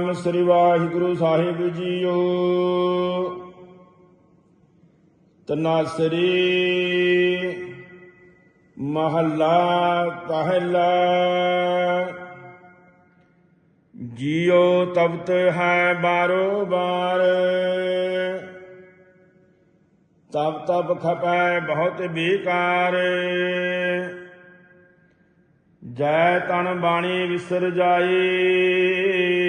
ਨਾਮ ਸ੍ਰੀ ਵਾਹਿਗੁਰੂ ਸਾਹਿਬ ਜੀਓ। ਤਨਾਸਰੀ ਮਹੱਲਾ ਪਹਿਲਾ। ਜੀਉ ਤਪਤ ਹੈ ਬਾਰੋ ਬਾਰ। ਤਬ ਤਬ ਖਪੈ ਬਹੁਤ ਬੇਕਾਰ ਜੈ ਤਨ ਬਾਣੀ ਵਿਸਰ ਜਾਏ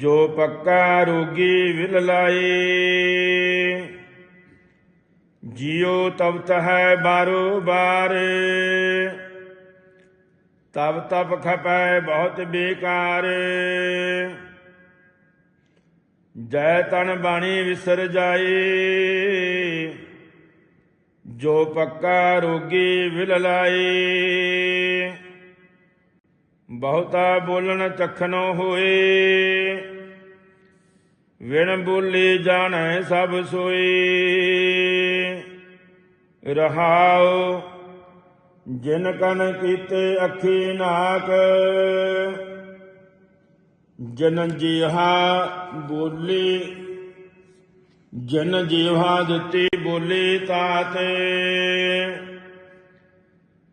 ਜੋ ਪੱਕਾ ਰੋਗੀ ਵਿਲ ਲਾਏ। ਜਿਉ ਤਪਤ ਹੈ ਬਾਰੋ ਬਾਰ। ਤਬ ਤਪ ਖਪੈ ਬਹੁਤ ਬੇਕਾਰ। ਜੈ ਤਨ ਬਾਣੀ ਵਿਸਰ ਜਾਏ। ਜੋ ਪੱਕਾ ਰੋਗੀ ਵਿਲ ਲਾਏ। ਬਹੁਤਾ ਬੋਲਣ ਚਖਨੋ ਹੋਏ। ਵਿਣ ਬੋਲੇ ਜਾਣੈ ਸਭ ਸੋਏ ਰਹਾਉ ਜਿਨ ਕਨ ਕੀਤੇ ਅੱਖੀ ਨਾਕ, ਜਨ ਜੀਹਾ ਬੋਲੀ, ਜਨ ਜੀਵਾ ਦਿੱਤੀ ਬੋਲੀ ਤਾਤ,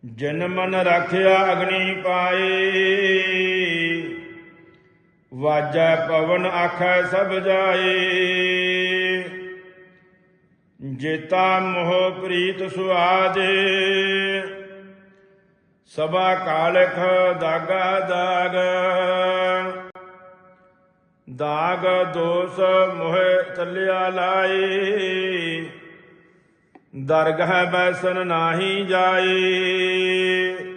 ਜਨ ਮਨ ਰੱਖਿਆ ਅਗਨੀ ਪਾਏ ਵਾਜੈ ਪਵਨ ਆਖੈ ਸਭ ਜਾਏ। ਜੇਤਾ ਮੋਹ ਪ੍ਰੀਤ ਸੁਆਜੇ। ਸਭਾ ਕਾਲਖ ਦਾਗਾ ਦਾਗ। ਦਾਗ ਦੋਸ ਮੋਹਿ ਚੱਲਿਆ ਲਾਏ। ਦਰਗਹ ਬੈਸਨ ਨਾਹੀ ਜਾਏ।